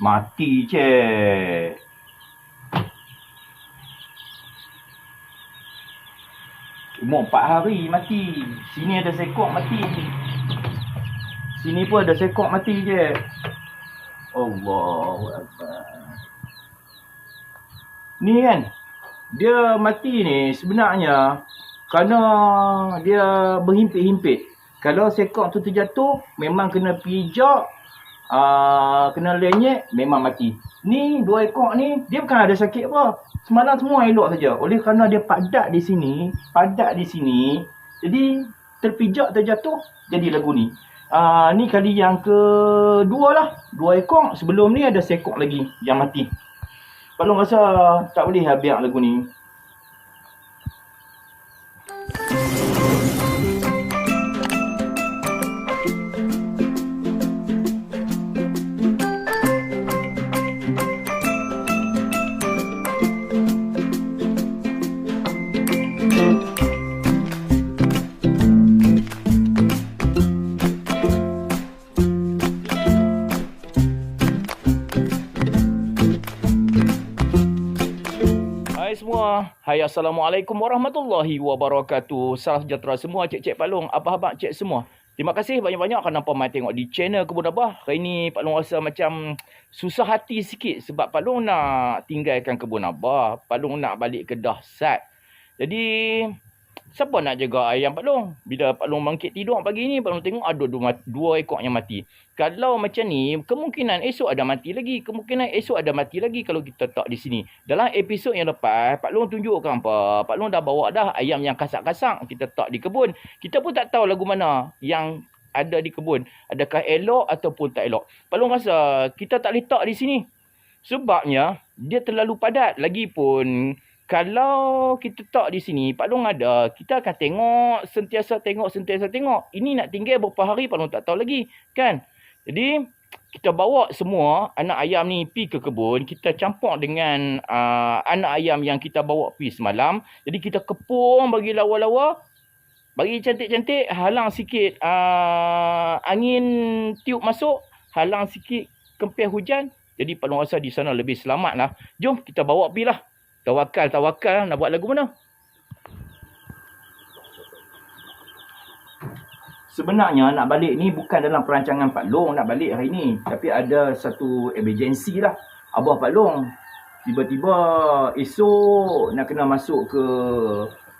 Mati cik. Umur empat hari mati. Sini ada sekok mati. Sini pun ada sekok mati je. Akbar. Ni kan. Dia mati ni sebenarnya kerana dia berhimpit-himpit. Kalau sekok tu terjatuh, memang kena pijak, uh, kena lenyek, memang mati. Ni dua ekor ni, dia bukan ada sakit apa. Semalam semua elok saja. Oleh kerana dia padat di sini, padat di sini, jadi terpijak, terjatuh, jadi lagu ni. Uh, ni kali yang kedua lah. Dua ekor. Sebelum ni ada sekok lagi yang mati. Kalau rasa tak boleh biar lagu ni. Hai Assalamualaikum warahmatullahi wabarakatuh. Salam sejahtera semua cik-cik Pak Long. Abah-abang cik semua. Terima kasih banyak-banyak kerana pemai tengok di channel Kebun Abah. Hari ni Pak Long rasa macam susah hati sikit sebab Pak Long nak tinggalkan Kebun Abah. Pak Long nak balik ke Dahsat. Jadi siapa nak jaga ayam Pak Long? Bila Pak Long bangkit tidur pagi ni, Pak Long tengok ada dua, dua ekor yang mati. Kalau macam ni, kemungkinan esok ada mati lagi. Kemungkinan esok ada mati lagi kalau kita tak di sini. Dalam episod yang lepas, Pak Long tunjukkan apa? Pak Long dah bawa dah ayam yang kasak-kasak. Kita tak di kebun. Kita pun tak tahu lagu mana yang ada di kebun. Adakah elok ataupun tak elok. Pak Long rasa kita tak letak di sini. Sebabnya, dia terlalu padat. Lagipun, kalau kita tak di sini, Pak Long ada, kita akan tengok, sentiasa tengok, sentiasa tengok. Ini nak tinggal berapa hari, Pak Long tak tahu lagi. Kan? Jadi, kita bawa semua anak ayam ni pi ke kebun. Kita campur dengan uh, anak ayam yang kita bawa pi semalam. Jadi, kita kepung bagi lawa-lawa. Bagi cantik-cantik, halang sikit uh, angin tiup masuk. Halang sikit kempih hujan. Jadi, Pak Long rasa di sana lebih selamat lah. Jom, kita bawa pi lah. Tawakal, tawakal. Nak buat lagu mana? Sebenarnya nak balik ni bukan dalam perancangan Pak Long nak balik hari ni. Tapi ada satu emergency lah. Abah Pak Long tiba-tiba esok nak kena masuk ke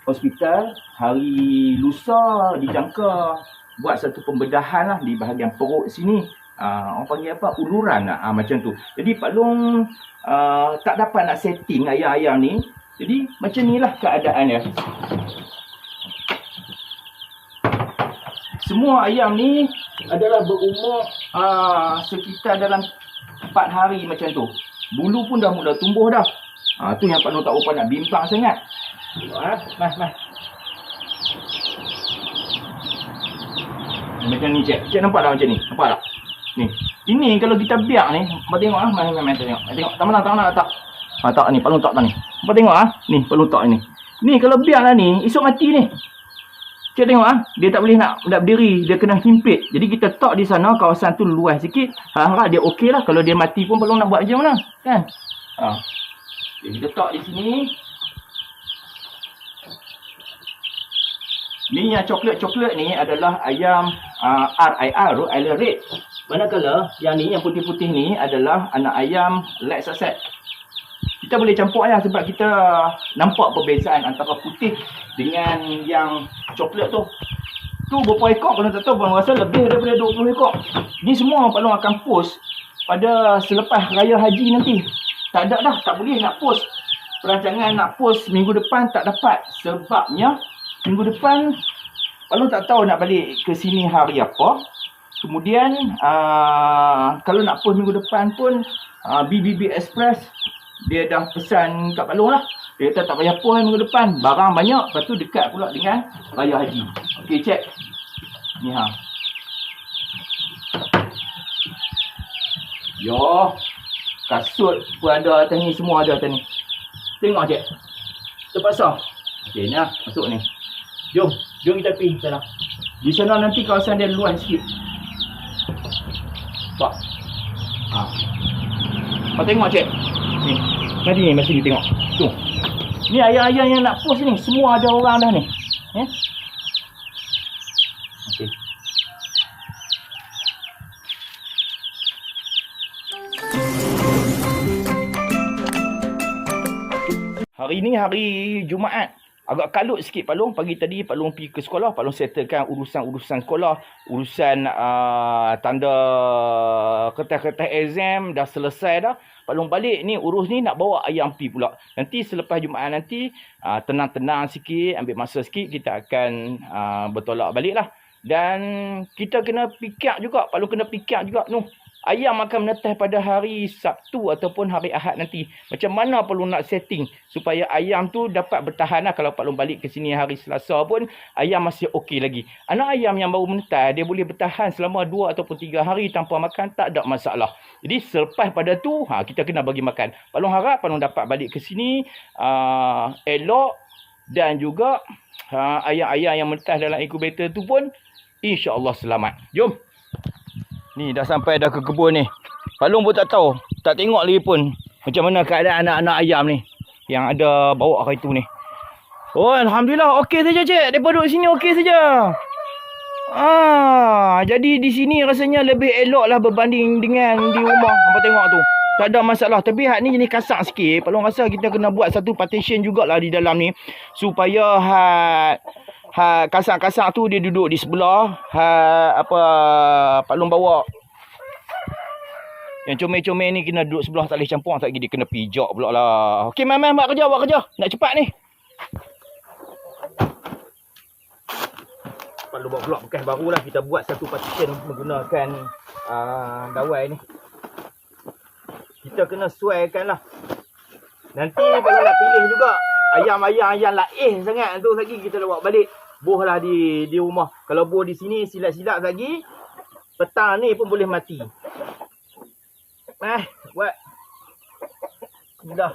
hospital. Hari lusa dijangka buat satu pembedahan lah di bahagian perut sini. Uh, orang panggil apa? Uluran lah. Uh, macam tu. Jadi Pak Long uh, tak dapat nak setting ayam-ayam ni. Jadi macam ni lah keadaan dia. Semua ayam ni adalah berumur uh, sekitar dalam 4 hari macam tu. Bulu pun dah mula tumbuh dah. Ha, tu yang Pak Long tak berapa nak bimbang sangat. Mas, mas. Macam ni cik. Cik nampak tak macam ni? Nampak tak? Ni. Ini kalau kita biak ni, Pak tengok ah, mai mai tengok. Mai tengok. Tak mana tak. Ha tak ni, Long tak ni. Pak tengok ah. Ni, Long tak ni. Ni kalau biak lah ni, esok mati ni. Cik tengok ah, dia tak boleh nak nak berdiri, dia kena himpit. Jadi kita tak di sana kawasan tu luas sikit. Harap dia okey lah kalau dia mati pun belum nak buat macam mana, kan? Ha. Jadi kita tak di sini. Ni yang coklat-coklat ni adalah ayam uh, RIR, Rhode Island Red. Manakala yang ni, yang putih-putih ni adalah anak ayam Lex Sussex. Kita boleh campur ayam sebab kita nampak perbezaan antara putih dengan yang coklat tu. Tu berapa ekor kalau tak tahu Abang rasa lebih daripada 20 ekor. Ni semua Pak Long akan post pada selepas raya haji nanti. Tak ada dah, tak boleh nak post. Perancangan nak post minggu depan tak dapat. Sebabnya minggu depan Pak Long tak tahu nak balik ke sini hari apa. Kemudian uh, kalau nak post minggu depan pun uh, BBB Express dia dah pesan kat Pak Long lah. Dia kata tak payah post minggu depan. Barang banyak. Lepas tu dekat pula dengan Raya Haji. Okey, cek. Ni ha. Yo. Kasut pun ada atas ni. Semua ada atas ni. Tengok cek. Terpaksa. Okey, ni lah. Masuk ni. Jom. Jom kita pergi sana. Di sana nanti kawasan dia luas sikit. Pak. Ha. Kau tengok cik. Ni. Mari ni mesti ni tengok. Tu. Ni ayam-ayam yang nak post ni. Semua ada orang dah ni. Ya. Okey. Hari ni hari Jumaat. Agak kalut sikit Pak Long. Pagi tadi Pak Long pergi ke sekolah. Pak Long settlekan urusan-urusan sekolah. Urusan uh, tanda kertas-kertas exam dah selesai dah. Pak Long balik ni urus ni nak bawa ayam pi pula. Nanti selepas Jumaat nanti uh, tenang-tenang sikit. Ambil masa sikit kita akan uh, bertolak balik lah. Dan kita kena fikir juga. Pak Long kena fikir juga tu. Ayam akan menetas pada hari Sabtu ataupun hari Ahad nanti. Macam mana perlu nak setting supaya ayam tu dapat bertahan lah. Kalau Pak Long balik ke sini hari Selasa pun, ayam masih okey lagi. Anak ayam yang baru menetas, dia boleh bertahan selama 2 ataupun 3 hari tanpa makan, tak ada masalah. Jadi selepas pada tu, ha, kita kena bagi makan. Pak Long harap Pak Long dapat balik ke sini, uh, elok dan juga uh, ayam-ayam yang menetas dalam incubator tu pun, insya-Allah selamat. Jom. Ni dah sampai dah ke kebun ni. Palung pun tak tahu. Tak tengok lagi pun. Macam mana keadaan anak-anak ayam ni. Yang ada bawa hari tu ni. Oh Alhamdulillah. Okey saja cik. Mereka duduk sini okey saja. Ah, jadi di sini rasanya lebih elok lah berbanding dengan di rumah. Apa tengok tu. Tak ada masalah. Tapi hak ni jenis kasar sikit. Palung rasa kita kena buat satu partition jugalah di dalam ni. Supaya hak ha kasar-kasar tu dia duduk di sebelah ha apa Pak Long bawa. Yang comel-comel ni kena duduk sebelah tak boleh campur tak dia kena pijak pula lah. Okey mai mai buat kerja buat kerja. Nak cepat ni. Pak Long buat blok bekas barulah kita buat satu partition menggunakan uh, dawai ni. Kita kena suaikan lah. Nanti kalau nak pilih juga. Ayam-ayam yang lain sangat. Tu lagi kita nak bawa balik boh lah di di rumah. Kalau boh di sini silap-silap lagi, petang ni pun boleh mati. Eh, buat. Dah.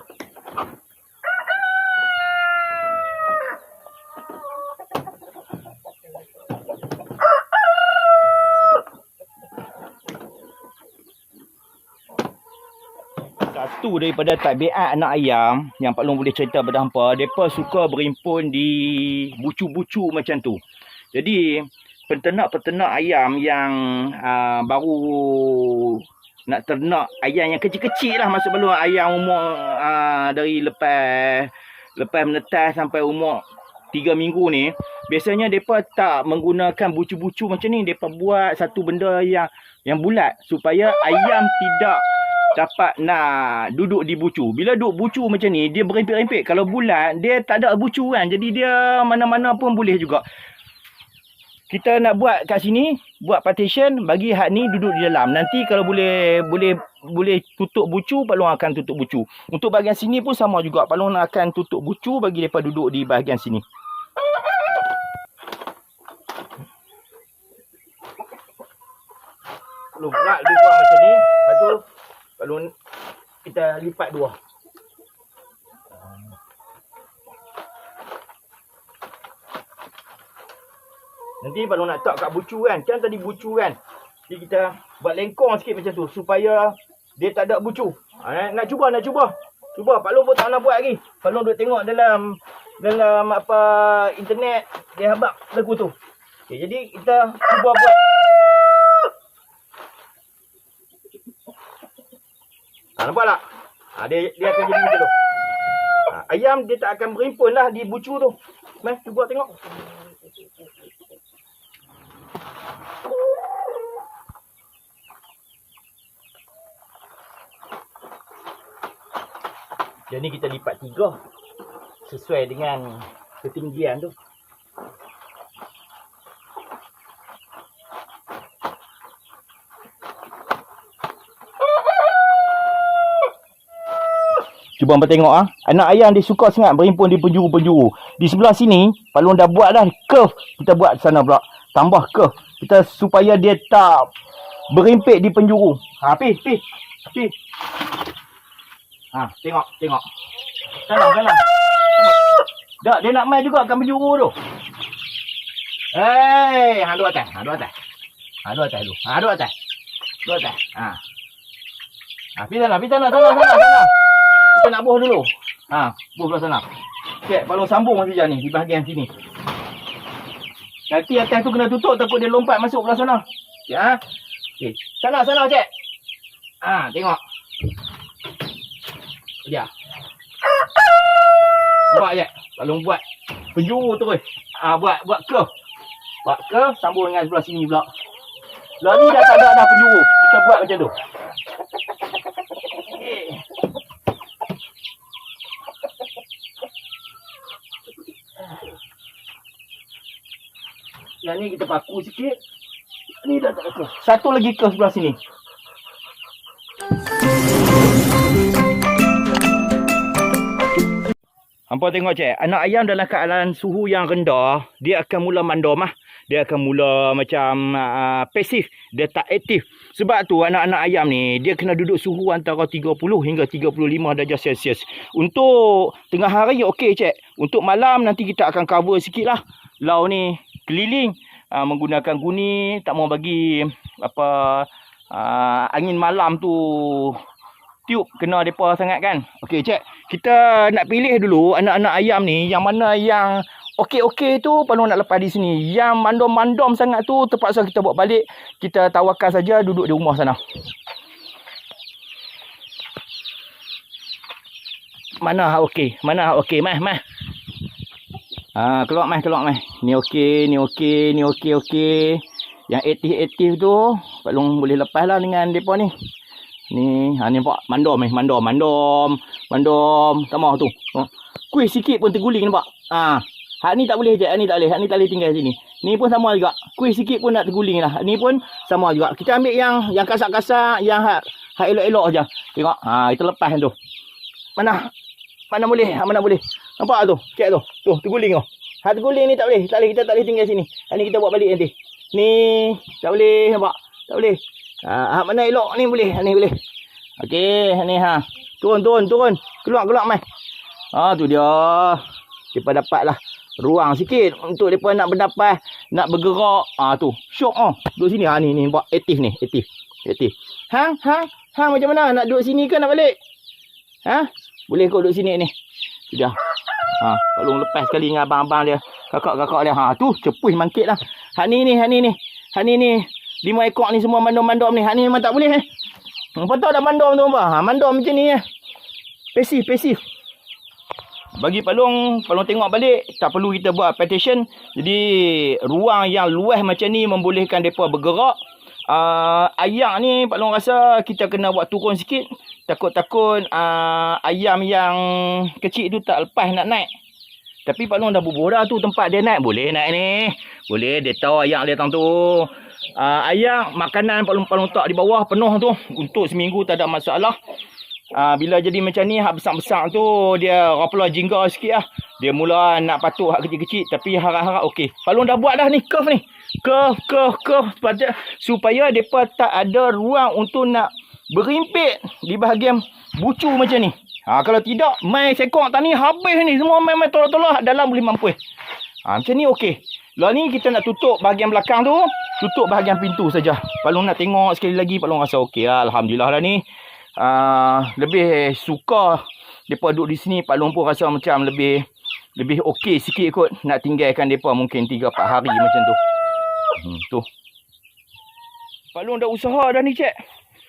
Satu daripada tabiat anak ayam yang Pak Long boleh cerita pada hampa, depa suka berimpun di bucu-bucu macam tu. Jadi peternak-peternak ayam yang uh, baru nak ternak ayam yang kecil-kecil lah masuk belum ayam umur uh, dari lepas lepas menetas sampai umur 3 minggu ni biasanya depa tak menggunakan bucu-bucu macam ni depa buat satu benda yang yang bulat supaya ayam tidak dapat nak duduk di bucu. Bila duduk bucu macam ni, dia berimpit-impit. Kalau bulat, dia tak ada bucu kan. Jadi dia mana-mana pun boleh juga. Kita nak buat kat sini, buat partition, bagi hak ni duduk di dalam. Nanti kalau boleh boleh boleh tutup bucu, Pak Long akan tutup bucu. Untuk bahagian sini pun sama juga. Pak Long akan tutup bucu bagi mereka duduk di bahagian sini. Long berat dia buat macam ni. Lepas tu kalau kita lipat dua. Nanti kalau nak tak kat bucu kan. Kan tadi bucu kan. Jadi kita buat lengkong sikit macam tu. Supaya dia tak ada bucu. Ha, nak, nak cuba, nak cuba. Cuba. Pak Long pun tak nak buat lagi. Pak Long duk tengok dalam dalam apa internet. Dia habak lagu tu. Okay, jadi kita cuba buat. Ha, nampak tak? Ha, dia, dia akan jadi macam tu. Ha, ayam dia tak akan berimpun lah di bucu tu. Mari, cuba tengok. Jadi kita lipat tiga. Sesuai dengan ketinggian tu. Cuba hampa tengok ah. Anak ayam dia suka sangat berimpun di penjuru-penjuru. Di sebelah sini, Palung dah buat dah curve. Kita buat sana pula. Tambah curve. Kita supaya dia tak berimpit di penjuru. Ha, pi, pi. Pi. Ha, tengok, tengok. Sana, sana. Tak, dia nak main juga kat penjuru tu. Hei, ha dua atas, ha dua atas. Ha dua atas dulu. Ha dua atas. Dua atas. Ha. Ha, pergi sana, pergi sana, sana, sana, sana. Kita nak buh dulu. Ha, buh belah sana. Cik, kalau sambung saja ni di bahagian sini. Nanti atas tu kena tutup takut dia lompat masuk belah sana. Ya. Okey. Sana, sana, cik. Ha, tengok. Ya. Buat je. Kalau buat penjuru terus. Ah ha, buat buat curve. Buat curve sambung dengan sebelah sini pula. Ni dah tak ada dah penjuru. Kita buat macam tu. Okey. Yang ni kita paku sikit. Ni dah tak curve. Satu lagi curve sebelah sini. Hampa tengok cik, anak ayam dalam keadaan suhu yang rendah, dia akan mula mandom ah. Dia akan mula macam uh, pasif, dia tak aktif. Sebab tu anak-anak ayam ni, dia kena duduk suhu antara 30 hingga 35 darjah Celsius. Untuk tengah hari okey cik. Untuk malam nanti kita akan cover sikit lah. Lau ni keliling uh, menggunakan guni, tak mau bagi apa uh, angin malam tu tiup kena depa sangat kan. Okey cek, kita nak pilih dulu anak-anak ayam ni yang mana yang okey-okey tu perlu nak lepas di sini. Yang mandom-mandom sangat tu terpaksa kita bawa balik. Kita tawakal saja duduk di rumah sana. Mana okey? Mana okey? Mah, mah. Ha, keluar mah, keluar mah. Ni okey, ni okey, ni okey, okey. Yang aktif-aktif tu, Pak Long boleh lepas lah dengan depa ni. Ni, ha ni nampak mandom ni, mandom, mandom, mandom. Tak mau tu. Oh. Kuih sikit pun terguling nampak. Ha. Hak ni tak boleh je, ni tak boleh. Hak ni tak boleh tinggal sini. Ni pun sama juga. Kuih sikit pun nak terguling lah. Ni pun sama juga. Kita ambil yang yang kasar-kasar, yang hak hak elok-elok aja. Tengok. Ha, itu lepas tu. Mana? Mana boleh? Ha, mana boleh? Nampak tu? Cek tu. Tu, terguling tu. Hak terguling ni tak boleh. Tak boleh. Kita tak boleh tinggal sini. Hak ni kita buat balik nanti. Ni, tak boleh. Nampak? Tak boleh. Ha, mana elok ni boleh. Ha, ni boleh. Okey, ni ha. Turun, turun, turun. Keluar, keluar mai. Ha, tu dia. Depa dapatlah ruang sikit untuk depa nak berdapat, nak bergerak. Ha tu. Syok ah. Duduk sini ha ni ni buat aktif ni, aktif. Aktif. Ha, ha, ha macam mana? Nak duduk sini ke nak balik? Ha? Boleh kau duduk sini ni. Sudah. Ha, Pak lepas sekali dengan abang-abang dia. Kakak-kakak dia. Ha, tu cepuh mangkit lah. Ha ni ni, ha ni ni. Ha ni ni. Lima ekor ni semua mandom-mandom ni. Ha ni memang tak boleh eh. Apa tahu dah mandom tu apa? Ha mandom macam ni eh. Pasif, pasif. Bagi palung, palung tengok balik, tak perlu kita buat petition. Jadi ruang yang luas macam ni membolehkan depa bergerak. Uh, ayam ni palung rasa kita kena buat turun sikit. Takut-takut uh, ayam yang kecil tu tak lepas nak naik. Tapi palung dah bubuh dah tu tempat dia naik. Boleh naik ni. Boleh. Dia tahu ayam dia tang tu. Uh, ayam makanan palung-palung tak di bawah penuh tu. Untuk seminggu tak ada masalah. Uh, bila jadi macam ni hak besar-besar tu dia rapla jingga sikit lah. Dia mula nak patuh hak kecil-kecil tapi harap-harap okey. Palung dah buat dah ni curve ni. Curve curve curve. Supaya mereka tak ada ruang untuk nak berimpit di bahagian bucu macam ni Ha, kalau tidak, mai sekok tani habis ni. Semua mai-mai tolak-tolak dalam boleh mampu. Ha, macam ni okey. Lah ni kita nak tutup bahagian belakang tu. Tutup bahagian pintu saja. Pak Long nak tengok sekali lagi. Pak Long rasa okey lah. Alhamdulillah lah ni. Uh, lebih suka. Mereka duduk di sini. Pak Long pun rasa macam lebih lebih okey sikit kot. Nak tinggalkan mereka mungkin 3-4 hari macam tu. Hmm, tu. Pak Long dah usaha dah ni cik.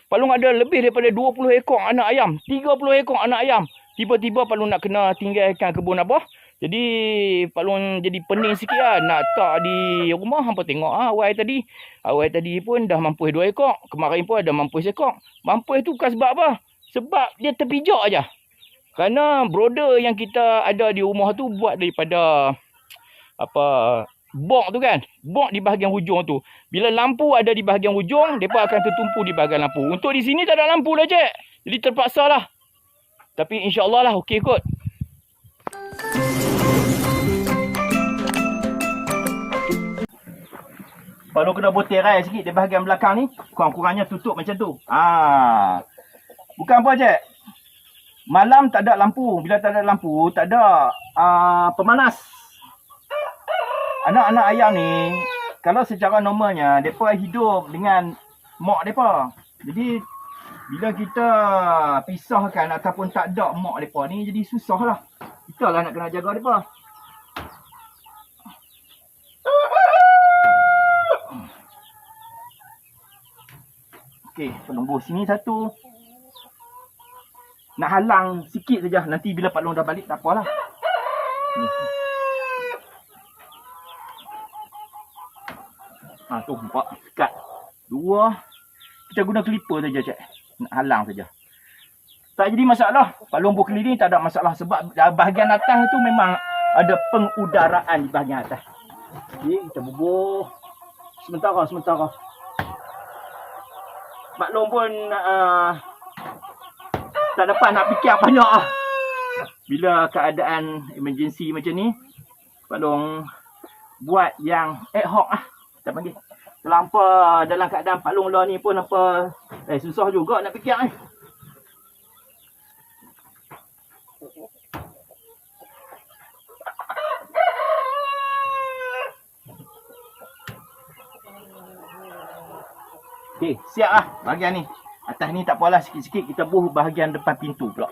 Pak Long ada lebih daripada 20 ekor anak ayam. 30 ekor anak ayam. Tiba-tiba Pak Long nak kena tinggalkan kebun apa. Jadi Pak Long jadi pening sikit lah. Nak tak di rumah hampa tengok ah awal tadi. Awal tadi pun dah mampu dua ekor. Kemarin pun ada mampu sekor. Mampu tu bukan sebab apa? Sebab dia terpijak aja. Kerana broder yang kita ada di rumah tu buat daripada apa bok tu kan. Bok di bahagian hujung tu. Bila lampu ada di bahagian hujung, depa akan tertumpu di bahagian lampu. Untuk di sini tak ada lampu dah, cik. Jadi terpaksa lah. Tapi insya-Allah lah okey kot. Kalau kena boterai sikit di bahagian belakang ni, kurang-kurangnya tutup macam tu. Ha. Bukan apa je. Malam tak ada lampu. Bila tak ada lampu, tak ada uh, pemanas. Anak-anak ayam ni, kalau secara normalnya, mereka hidup dengan mak mereka. Jadi, Bila kita pisahkan ataupun tak ada mak mereka ni jadi susah lah. Kita lah nak kena jaga mereka. Okey, penunggu sini satu. Nak halang sikit saja. Nanti bila Pak Long dah balik tak apalah. Ni. Ha tu empat sekat. Dua. Kita guna clipper saja cik. Nak halang saja. Tak jadi masalah. Pak Long keliling tak ada masalah sebab bahagian atas tu memang ada pengudaraan di bahagian atas. Okey, kita bubuh. Sementara, sementara. Mak Long pun uh, tak dapat nak fikir banyak lah. Bila keadaan emergency macam ni, Pak Long buat yang ad hoc lah. Kita panggil. Terlampau dalam keadaan Pak Long ni pun apa, eh susah juga nak fikir ni. Okey, siap lah bahagian ni. Atas ni tak apalah sikit-sikit kita buh bahagian depan pintu pula.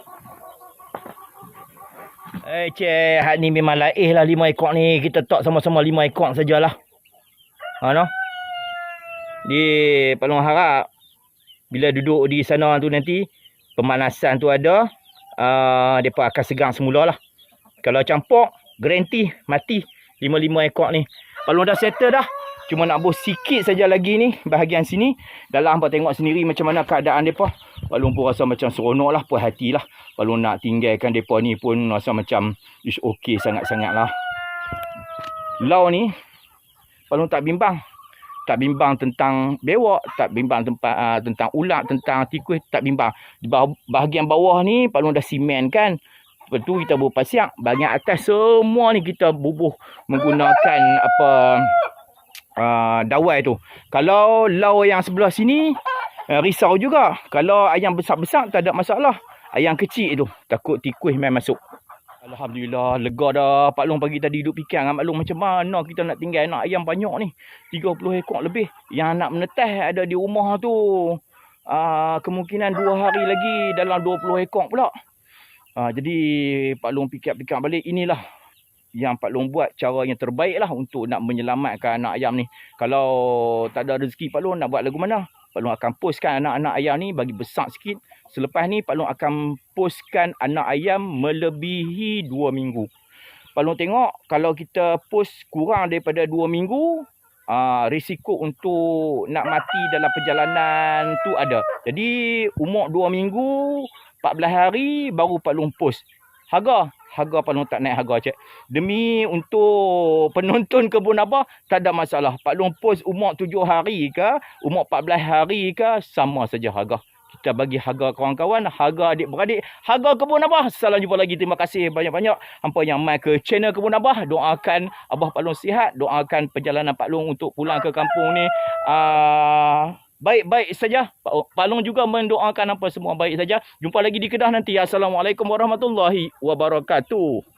Eh, cik, hak ni memang laih lah lima ekor ni. Kita tak sama-sama lima ekor sajalah. Ha, no? Di Palung harap, bila duduk di sana tu nanti, pemanasan tu ada, uh, mereka akan segang semula lah. Kalau campur, garanti mati lima-lima ekor ni. Palung dah settle dah. Cuma nak buh sikit saja lagi ni bahagian sini. Dalam hampa tengok sendiri macam mana keadaan depa. Balung pun rasa macam seronok lah, puas hati lah. Balung nak tinggalkan depa ni pun rasa macam is okey sangat-sangat lah. Lau ni, balung tak bimbang. Tak bimbang tentang bewak, tak bimbang tempat, uh, tentang ulat, tentang tikus, tak bimbang. Di bahagian bawah ni, balung dah simen kan. Lepas tu kita bubuh pasiak. Bahagian atas semua ni kita bubuh menggunakan apa uh, dawai tu. Kalau lau yang sebelah sini uh, risau juga. Kalau ayam besar-besar tak ada masalah. Ayam kecil tu takut tikus main masuk. Alhamdulillah lega dah Pak Long pagi tadi duduk fikir dengan Pak Long macam mana kita nak tinggal anak ayam banyak ni. 30 ekor lebih. Yang nak menetas ada di rumah tu. Uh, kemungkinan dua hari lagi dalam 20 ekor pula. Uh, jadi Pak Long fikir-fikir balik inilah yang Pak Long buat cara yang terbaik lah untuk nak menyelamatkan anak ayam ni. Kalau tak ada rezeki Pak Long nak buat lagu mana? Pak Long akan postkan anak-anak ayam ni bagi besar sikit. Selepas ni Pak Long akan postkan anak ayam melebihi 2 minggu. Pak Long tengok kalau kita post kurang daripada 2 minggu, uh, risiko untuk nak mati dalam perjalanan tu ada. Jadi umur 2 minggu, 14 hari baru Pak Long post. Harga harga Pak Long tak naik harga cik. Demi untuk penonton kebun apa, tak ada masalah. Pak Long post umur tujuh hari ke, umur 14 hari ke, sama saja harga. Kita bagi harga kawan-kawan, harga adik-beradik, harga kebun Abah. Salam jumpa lagi. Terima kasih banyak-banyak. Hampa yang main ke channel kebun Abah. Doakan Abah Pak Long sihat. Doakan perjalanan Pak Long untuk pulang ke kampung ni. Uh, baik-baik saja. Pak Long juga mendoakan apa semua baik saja. Jumpa lagi di Kedah nanti. Assalamualaikum warahmatullahi wabarakatuh.